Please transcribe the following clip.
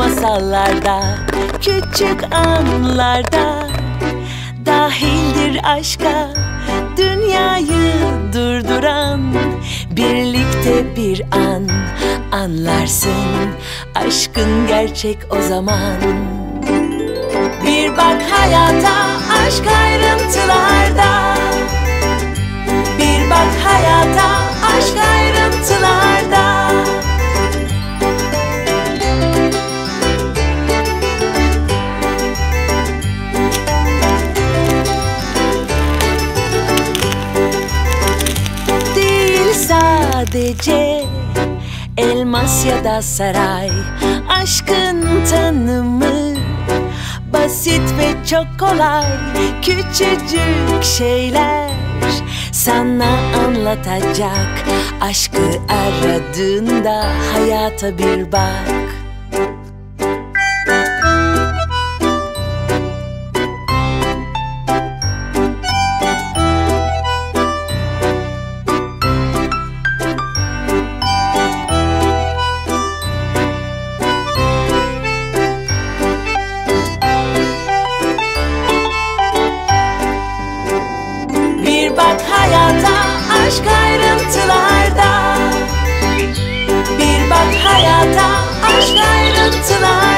masallarda Küçük anlarda. Dahildir aşka Dünyayı durduran Birlikte bir an Anlarsın Aşkın gerçek o zaman. Bir bak hayata Aşk ayrıntılarda sadece elmas ya da saray. Aşkın tanımı basit ve çok kolay. Küçücük şeyler sana anlatacak. Aşkı aradığında hayata bir bak aşk ayrıntılarda